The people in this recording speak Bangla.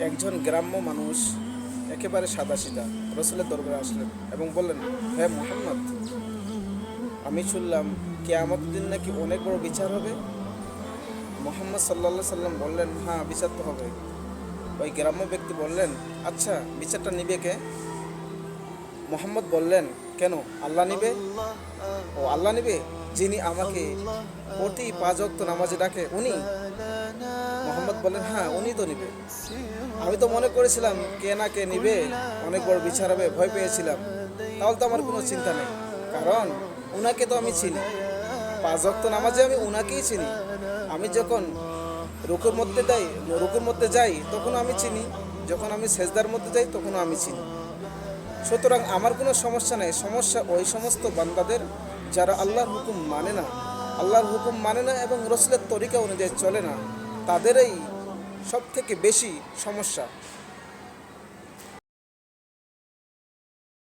একজন গ্রাম্য মানুষ একেবারে সাদা সিধা রসুলের দরবারে আসলেন এবং বললেন হ্যাঁ মোহাম্মদ, আমি শুনলাম কেয়ামত দিন নাকি অনেক বড় বিচার হবে। মোহাম্মদ সাল্লা সাল্লাম বললেন হ্যাঁ বিচার তো হবে। ওই গ্রাম্য ব্যক্তি বললেন আচ্ছা বিচারটা নিবে কে? মোহাম্মদ বললেন, কেন? আল্লাহ নিবে? ও আল্লাহ নিবে? যিনি আমাকে প্রতি পাঁচ অক্ত নামাজে ডাকে, উনি? বললেন হ্যাঁ উনি তো নিবে। আমি তো মনে করেছিলাম, কে না কে নিবে, অনেক বড় বিচার হবে, ভয় পেয়েছিলাম। তাহলে তো আমার কোনো চিন্তা নেই, কারণ উনাকে তো আমি চিনি। পাঁচ অক্ত নামাজে আমি উনাকেই চিনি। আমি যখন রুকুর মধ্যে যাই, রুকুর মধ্যে যাই তখন আমি চিনি। যখন আমি সেজদার মধ্যে যাই, তখনও আমি চিনি। সুতরাং আমার কোনো সমস্যা নেই। সমস্যা ওই সমস্ত বান্দাদের যারা আল্লাহর হুকুম মানে না। আল্লাহর হুকুম মানে না এবং রসুলের তরিকা অনুযায়ী চলে না। তাদেরই সব থেকে বেশি সমস্যা।